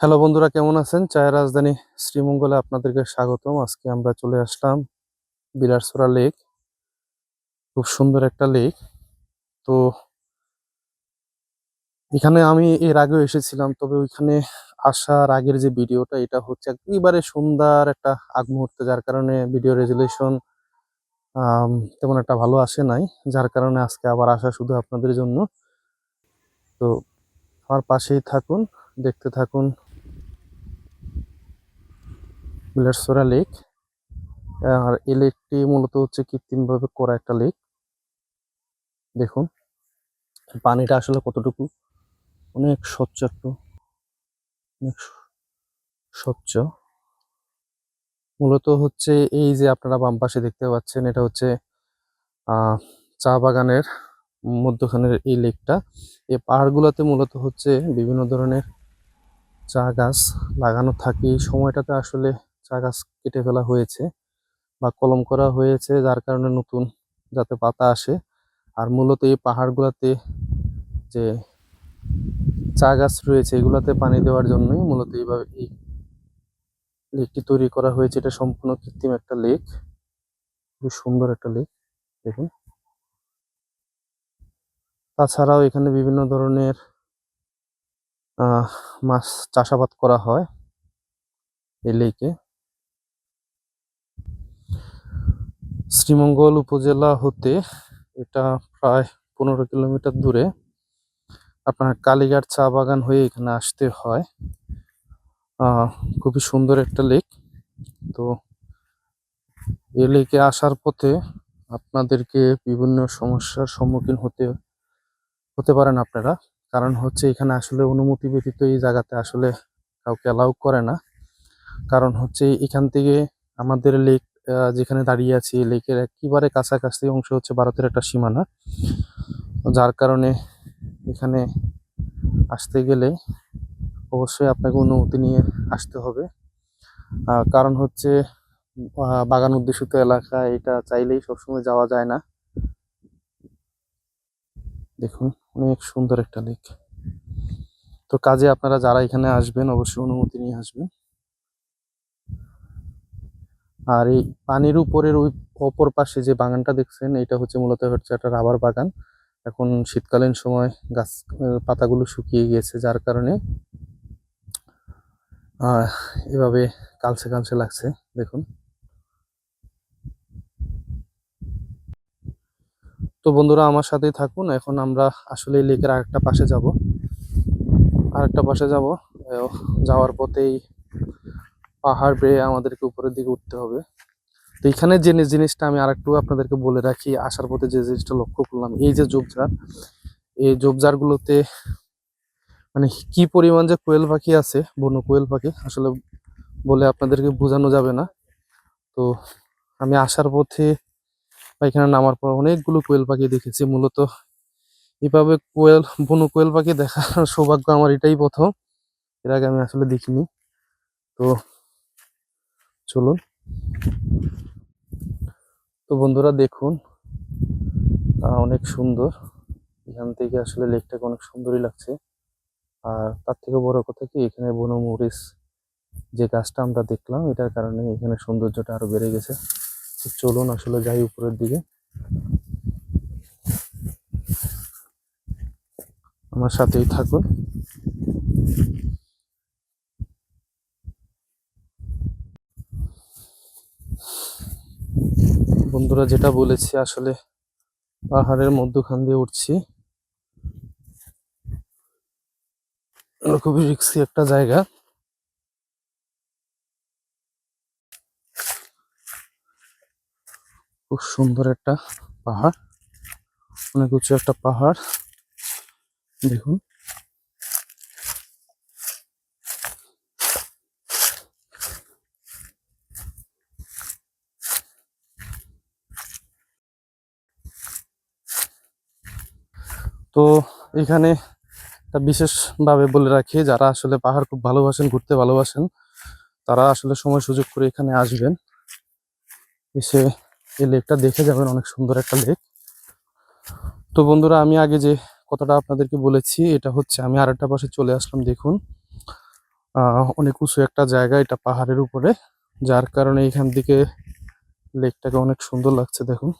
Hello বন্ধুরা, কেমন আছেন? চায়ের রাজধানী শ্রীমঙ্গলে আপনাদেরকে স্বাগতম। আজকে আমরা চলে আসলাম বিলারসোরা লেক। খুব সুন্দর একটা লেক। তো এখানে আমি এর আগেও এসেছিলাম, তবে ওইখানে আসার আগের যে ভিডিওটা, এটা হচ্ছে একেবারে সুন্দর একটা আগ মুহূর্তে যার কারণে ভিডিও রেজুলেশন তেমন একটা ভালো আসে নাই। যার কারণে আজকে আবার আসা শুধু আপনাদের জন্য। তো আমার পাশেই থাকুন, দেখতে থাকুন। বিলাসোরা লেক। আর এই লেকটি মূলত হচ্ছে কৃত্রিমভাবে করা একটা লেক। দেখুন, পানিটা আসলে কতটুকু? অনেক স্বচ্ছ একটু অনেক স্বচ্ছ। মূলত হচ্ছে এই যে আপনারা বাম পাশে দেখতে পাচ্ছেন, এটা হচ্ছে চা বাগানের মধ্যখানের এই লেকটা। এই পাহাড়গুলোতে মূলত হচ্ছে বিভিন্ন ধরনের চা গাছ লাগানো থাকে। এই সময়টাতে আসলে চা গাছ কেটে ফেলা হয়েছে বা কলম করা হয়েছে, যার কারণে নতুন যাতে পাতা আসে। আর মূলত এই পাহাড়গুলোতে যে চা গাছ রয়েছে, এগুলাতে পানি দেওয়ার জন্যই মূলত এইভাবে এই লেকটি তৈরি করা হয়েছে। এটা সম্পূর্ণ কৃত্রিম একটা লেক। খুব সুন্দর একটা লেক, দেখুন। তাছাড়াও এখানে বিভিন্ন ধরনের মাছ চাষাবাদ করা হয় এই লেকে। শ্রীমঙ্গল উপজেলা হতে এটা প্রায় পনেরো কিলোমিটার দূরে। আপনার কালীঘাট চা বাগান হয়ে এখানে আসতে হয়। খুবই সুন্দর একটা লেক তো এই লেকে আসার পথে আপনাদেরকে বিভিন্ন সমস্যার সম্মুখীন হতে হতে পারেন আপনারা। কারণ হচ্ছে এখানে আসলে অনুমতি ব্যতীত এই জায়গাতে আসলে কাউকে অ্যালাউ করে না। কারণ হচ্ছে এখান থেকে আমাদের লেক যেখানে দাঁড়িয়ে আছি, লেকের একেবারে কাছাকাছি অংশ হচ্ছে ভারতের একটা সীমানা। যার কারণে এখানে আসতে গেলে অবশ্যই আপনাকে অনুমতি নিয়ে আসতে হবে। কারণ হচ্ছে বাগান উদ্দেশিত এলাকা, এটা চাইলেই সবসময় যাওয়া যায় না। দেখুন, অনেক সুন্দর একটা লেক তো কাজে আপনারা যারা এখানে আসবেন, অবশ্যই অনুমতি নিয়ে আসবেন। আর এই পানির উপরের ওই অপর পাশে যে বাগানটা দেখছেন, এটা হচ্ছে মূলত হচ্ছে একটা রাবার বাগান। এখন শীতকালীন সময় গাছ পাতাগুলো শুকিয়ে গিয়েছে যার কারণে এভাবে কালছে কালছে লাগছে, দেখুন। তো বন্ধুরা, আমার সাথেই থাকুন। এখন আমরা আসলে লেকের আরেকটা পাশে যাব। আরেকটা পাশে যাব। যাওয়ার পথেই পাহাড় বেয়ে আমাদেরকে উপরের দিকে উঠতে হবে। তো এখানে যে জিনিসটা আমি আরেকটু আপনাদেরকে বলে রাখি, আসার পথে যে জিনিসটা লক্ষ্য করলাম, এই যে ঝোপঝাড়, এই ঝোপঝাড়গুলোতে মানে কি পরিমাণ যে কোয়েল পাখি আছে, বন্য কোয়েল পাখি, আসলে বলে আপনাদেরকে বোঝানো যাবে না। তো আমি আসার পথে এখানে নামার পর অনেকগুলো কোয়েল পাখি দেখেছি, মূলত এভাবে কোয়েল, বন্য কোয়েল পাখি দেখার সৌভাগ্য আমার এটাই প্রথম। এর আগে আমি আসলে দেখিনি। তো চলুন। তো বন্ধুরা দেখুন অনেক সুন্দর। এখান থেকে আসলে লেকটাকে অনেক সুন্দরই লাগছে। আর তার থেকে বড় কথা কি, এখানে বনমরিচ যে গাছটা আমরা দেখলাম, এটার কারণে এখানে সৌন্দর্যটা আরও বেড়ে গেছে। তো চলুন আসলে যাই উপরের দিকে। আমার সাথেই থাকুন। বন্ধুরা যেটা বলেছি, আসলে পাহাড়ের মধ্যখান দিয়ে উঠছি। খুবই রিক্সি একটা জায়গা। খুব সুন্দর একটা পাহাড়। অনেক উঁচু একটা পাহাড়। দেখুন। তো এখানে একটা বিশেষভাবে বলে রাখি, যারা আসলে পাহাড় খুব ভালোবাসেন, ঘুরতে ভালোবাসেন, তারা আসলে সময় সুযোগ করে এখানে আসবেন। এসে এই লেকটা দেখে যাবেন, অনেক সুন্দর একটা লেক। তো বন্ধুরা, আমি আগে যে কথাটা আপনাদেরকে বলেছি, এটা হচ্ছে আমি আরেকটা পাশে চলে আসলাম, দেখুন। অনেক উঁচু একটা জায়গা, এটা পাহাড়ের উপরে, যার কারণে এখান থেকে লেকটাকে অনেক সুন্দর লাগছে, দেখুন।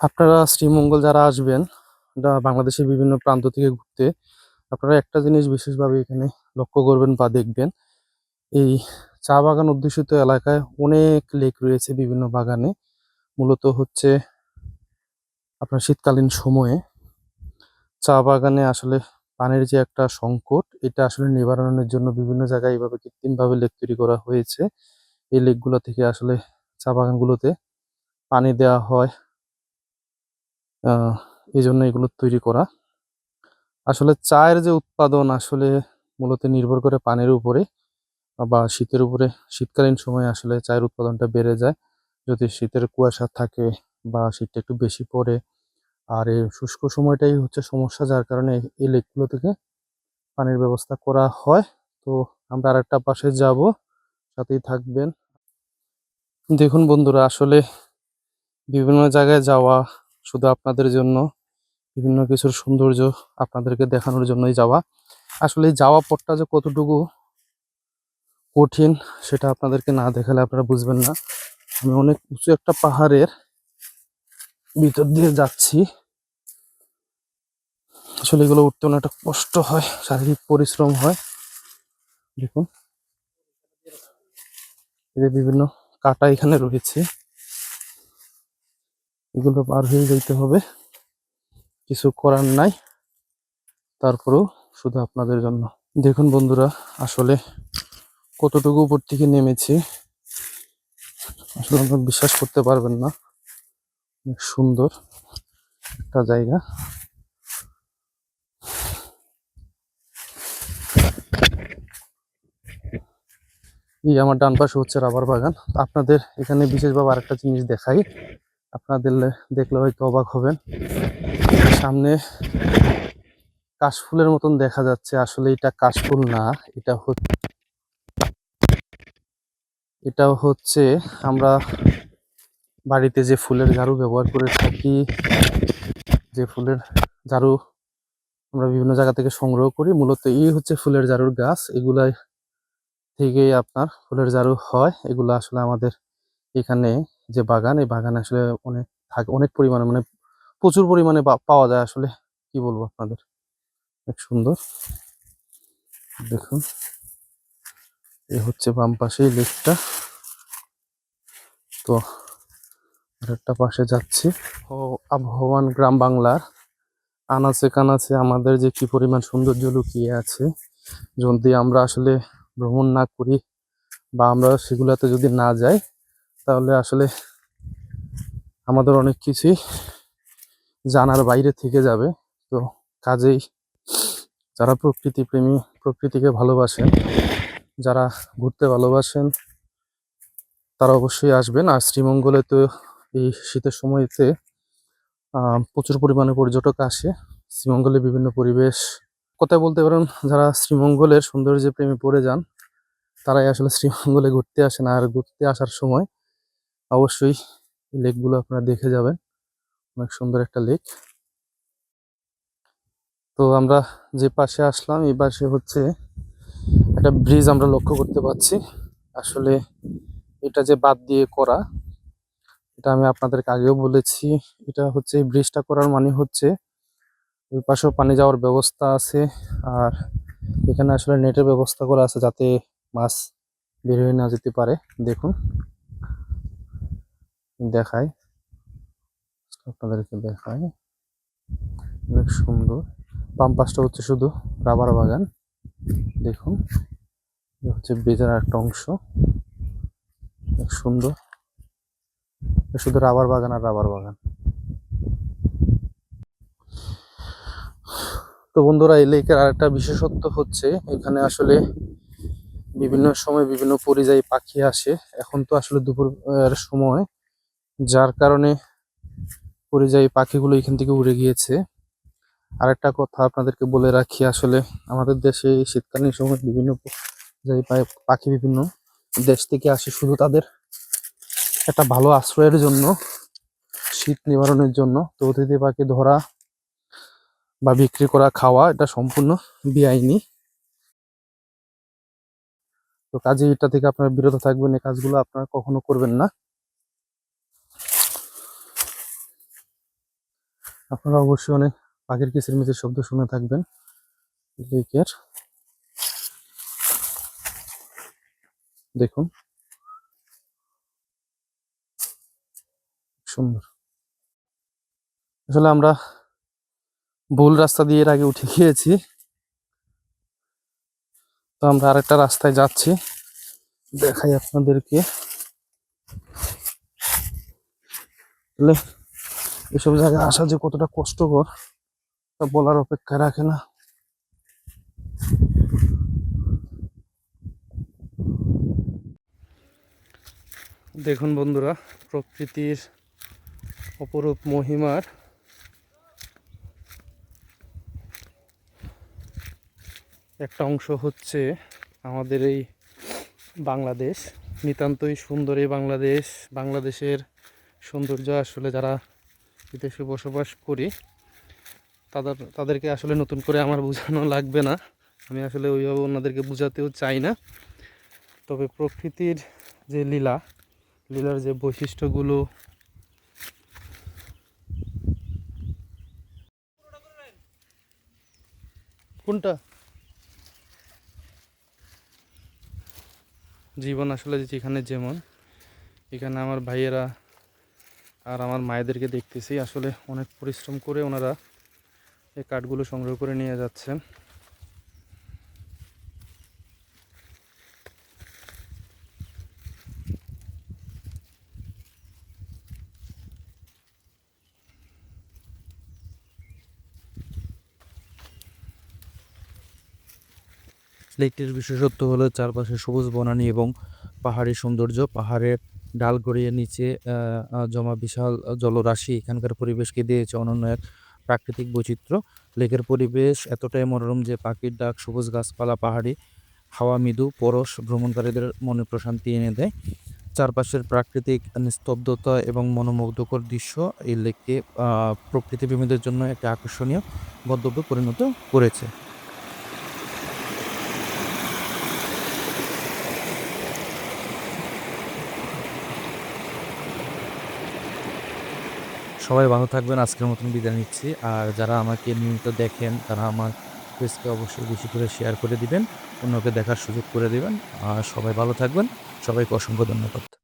আপনারা শ্রীমঙ্গল যারা আসবেন বাংলাদেশের বিভিন্ন প্রান্ত থেকে ঘুরতে, আপনারা একটা জিনিস বিশেষভাবে এখানে লক্ষ্য করবেন বা দেখবেন, এই চা বাগান অধ্যুষিত এলাকায় অনেক লেক রয়েছে বিভিন্ন বাগানে। মূলত হচ্ছে আপনার শীতকালীন সময়ে চা বাগানে আসলে পানির যে একটা সংকট, এটা আসলে নিবারণের জন্য বিভিন্ন জায়গায় এইভাবে কৃত্রিমভাবে লেক তৈরি করা হয়েছে। এই লেকগুলো থেকে আসলে চা বাগানগুলোতে পানি দেওয়া হয়। এই জন্য এগুলো তৈরি করা। আসলে চায়ের যে উৎপাদন আসলে মূলত নির্ভর করে পানির উপরে বা শীতের উপরে। শীতকালীন সময়ে আসলে চায়ের উৎপাদনটা বেড়ে যায়। যদি শীতের কুয়াশা থাকে বা শীতটা একটু বেশি পড়ে, আর এই শুষ্ক সময়টাই হচ্ছে সমস্যা, যার কারণে এই লেকগুলো থেকে পানির ব্যবস্থা করা হয়। তো আমরা আরেকটা পাশে যাব, সাথেই থাকবেন। দেখুন বন্ধুরা, আসলে বিভিন্ন জায়গায় যাওয়া শুধু আপনাদের জন্য, বিভিন্ন কিছুর সৌন্দর্য আপনাদেরকে দেখানোর জন্যই যাওয়া। আসলে যাওয়া পথটা যে কতটুকু কঠিন সেটা আপনাদেরকে না দেখালে আপনারা বুঝবেন না। আমি অনেক উঁচু একটা পাহাড়ের ভিতর দিয়ে যাচ্ছি। আসলে এগুলো উঠতে অনেকটা কষ্ট হয়, শারীরিক পরিশ্রম হয়। দেখুন। এই যে বিভিন্ন কাটা এখানে রয়েছে। এগুলো পার হয়ে যেতে হবে। কিছু করার নাই। তারপরেও শুধু আপনাদের জন্য। দেখুন বন্ধুরা, আসলে কতটুকু উপর থেকে নেমেছি, আসলে আপনারা বিশ্বাস করতে পারবেন না। অনেক সুন্দর একটা জায়গা। এই আমার ডান পাশে হচ্ছে রাবার বাগান। আপনাদের এখানে বিশেষভাবে আরেকটা জিনিস দেখাই। আপনাদের দেখলে হয়তো অবাক হবেন। সামনে কাশফুলের মতন দেখা যাচ্ছে। আসলে এটা কাশফুল না, এটা হচ্ছে এটা হচ্ছে আমরা বাড়িতে যে ফুলের ঝাড়ু ব্যবহার করে থাকি, যে ফুলের ঝাড়ু আমরা বিভিন্ন জায়গা থেকে সংগ্রহ করি, মূলত এই হচ্ছে ফুলের ঝাড়ুর গাছ। এগুলাই থেকেই আপনার ফুলের ঝাড়ু হয়। এগুলো আসলে আমাদের এখানে যে বাগান, এই বাগান আসলে অনেক থাকে, অনেক পরিমাণে মানে প্রচুর পরিমাণে পাওয়া যায় আসলে। কি বলব আপনাদের? অনেক সুন্দর। দেখুন। এই হচ্ছে বাম পাশে লেকটা। তো আরেকটা পাশে যাচ্ছি। ও আবহমান গ্রাম বাংলার। আনাচে কানাচে আমাদের যে কি পরিমাণ সৌন্দর্য লুকিয়ে আছে, যদি আমরা আসলে ভ্রমণ না করি বা আমরা সেগুলোতে যদি না যাই তাহলে আসলে আমাদের অনেক কিছুই জানার বাইরে থেকে যাবে। তো কাজেই যারা প্রকৃতি প্রেমী প্রকৃতিকে ভালোবাসেন, যারা ঘুরতে ভালোবাসেন, তারা অবশ্যই আসবেন। আর শ্রীমঙ্গলে তো এই শীতের সময়তে প্রচুর পরিমাণে পর্যটক আসে। শ্রীমঙ্গলে বিভিন্ন পরিবেশ। কথায় বলতে পারেন, যারা শ্রীমঙ্গলের সৌন্দর্যে প্রেমে পড়ে যান, তারাই আসলে শ্রীমঙ্গলে ঘুরতে আসেন। আর ঘুরতে আসার সময় অবশ্যই লেকগুলো আপনারা দেখে যাবেন। অনেক সুন্দর একটা লেক। তো আমরা যে পাশে আসলাম, এই পাশে হচ্ছে একটা ব্রিজ আমরা লক্ষ্য করতে পারছি আসলে এটা যে বাদ দিয়ে করা, এটা আমি আপনাদেরকে আগেও বলেছি। এটা হচ্ছে, এই ব্রিজটা করার মানে হচ্ছে ওই পাশেও পানি যাওয়ার ব্যবস্থা আছে আর এখানে আসলে নেটের ব্যবস্থা করা আছে যাতে মাছ বের হয়ে না যেতে পারে। দেখুন। দেখাই। আপনাদেরকে দেখাই। অনেক সুন্দর। পাম্পাসটা হচ্ছে শুধু রাবার বাগান। দেখুন হচ্ছে বেজার একটা অংশ। অনেক সুন্দর। শুধু রাবার বাগান আর রাবার বাগান। তো বন্ধুরা, এই লেকের আরেকটা বিশেষত্ব হচ্ছে, এখানে আসলে বিভিন্ন সময় বিভিন্ন পরিযায়ী পাখি আসে। এখন তো আসলে দুপুরের সময় যার কারণে পরিযায়ী পাখিগুলো এখান থেকে উড়ে গিয়েছে। আরেকটা কথা আপনাদেরকে বলে রাখি, আসলে আমাদের দেশে শীতকালীন সময় বিভিন্ন পরিযায়ী পাখি বিভিন্ন দেশ থেকে আসে শুধু তাদের একটা ভালো আশ্রয়ের জন্য, শীত নিবারণের জন্য। তো অতিথি পাখি ধরা বা বিক্রি করা খাওয়া, এটা সম্পূর্ণ বেআইনি। তো কাজে এটা থেকে আপনারা বিরত থাকবেন, এই কাজগুলো আপনারা কখনো করবেন না। আপনারা অবশ্যই অনেক পাখির কিচিরমিচির শব্দ শুনে থাকবেন। লেকের। দেখুন। সুন্দর। আসলে আমরা ভুল রাস্তা দিয়ে এর আগে উঠে গিয়েছি। তো আমরা আরেকটা রাস্তায় যাচ্ছি। দেখাই আপনাদেরকে। এসব জায়গায় আসা যে কতটা কষ্টকর, তা বলার অপেক্ষা রাখে না। দেখুন বন্ধুরা, প্রকৃতির অপরূপ মহিমার একটা অংশ হচ্ছে আমাদের এই বাংলাদেশ। নিতান্তই সুন্দর এই বাংলাদেশ, বাংলাদেশের সৌন্দর্য আসলে যারা বিদেশে বসবাস করি, তাদের, তাদেরকে আসলে নতুন করে আমার বোঝানো লাগবে না। আমি আসলে ওইভাবে ওনাদেরকে বোঝাতেও চাই না। তবে প্রকৃতির যে লীলা, লীলার যে বৈশিষ্ট্যগুলো, কোনটা? জীবন আসলে যেখানে যেমন, এখানে আমার ভাইয়েরা আর আমার মায়েদেরকে দেখতেছি, আসলে অনেক পরিশ্রম করে ওনারা এই কাঠগুলো সংগ্রহ করে নিয়ে যাচ্ছেন। লেকটির বিশেষত্ব হলো চারপাশে সবুজ বনানী এবং পাহাড়ি সৌন্দর্য। পাহাড়ের ডাল গড়িয়ে নিচে জমা বিশাল জলরাশি এখানকার পরিবেশকে দিয়েছে অনন্য এক প্রাকৃতিক বৈচিত্র্য। লেকের পরিবেশ এতটাই মনোরম যে পাখির ডাক, সবুজ গাছপালা, পাহাড়ি হাওয়া, মৃদু পরশ ভ্রমণকারীদের মনে প্রশান্তি এনে দেয়। চারপাশের প্রাকৃতিক নিস্তব্ধতা এবং মনোমুগ্ধকর দৃশ্য এই লেককে প্রকৃতিপ্রেমীদের জন্য একটা আকর্ষণীয় গন্তব্যে পরিণত করেছে। সবাই ভালো থাকবেন, আজকের মতন বিদায় নিচ্ছি। আর যারা আমাকে নিয়মিত দেখেন, তারা আমার পেজকে অবশ্যই বেশি করে শেয়ার করে দিবেন, অন্যকে দেখার সুযোগ করে দিবেন। আর সবাই ভালো থাকবেন, সবাইকে অসংখ্য ধন্যবাদ।